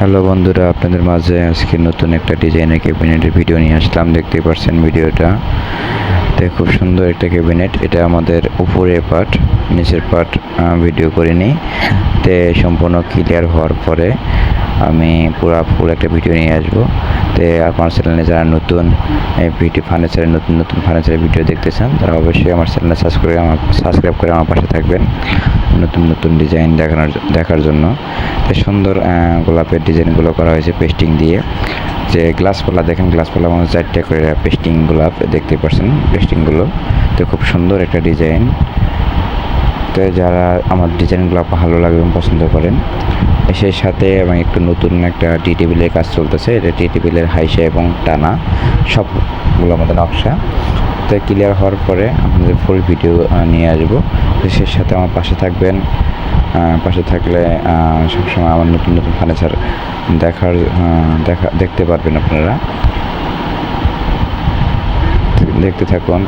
Hello বন্ধুরা, আপনাদের মাঝে আজকে নতুন একটা ডিজাইনের ক্যাবিনেটের ভিডিও নিয়ে আসলাম। দেখতেই পাচ্ছেন ভিডিওটা। তো খুব সুন্দর একটা ক্যাবিনেট এটা আমাদের উপরের পার্ট নিচের পার্ট ভিডিও করিনি। তে সম্পূর্ণ ক্লিয়ার হওয়ার পরে আমি পুরো ফুল একটা ভিডিও নিয়ে আসব। তো আমার চ্যানেলে যারা নতুন ভিডিও ফার্নিচারের নতুন নতুন ফার্নিচারের ভিডিও দেখতে চান তারা অবশ্যই আমার চ্যানেলে সাবস্ক্রাইব আমার সাবস্ক্রাইব করে আমার পাশে থাকবেন। নতুন নতুন ডিজাইন দেখানোর, দেখার জন্য। সুন্দর গোলাপের ডিজাইনগুলো করা হয়েছে পেস্টিং দিয়ে। যে গ্লাস পালা দেখেন গ্লাস পালা মানে চারটে করে পেস্টিং গোলাপ, দেখতে পাচ্ছেন পেস্টিংগুলো। তো খুব সুন্দর একটা ডিজাইন। তো যারা আমার ডিজাইনগুলো ভালো লাগে এবং পছন্দ করেন সেই সাথে এবং একটু নতুন একটা টি টেবিলের কাজ চলতেছে। এটা টি টেবিলের হাইসা এবং টানা সবগুলো আমাদের নকশা। তো ক্লিয়ার হওয়ার পরে আপনাদের ফুল ভিডিও নিয়ে আসব। তো সাথে আমার পাশে থাকবেন পাশে থাকলে সবসময় আমার নতুন নতুন ফার্নিচার দেখার দেখা দেখতে পারবেন আপনারা। দেখতে থাকুন।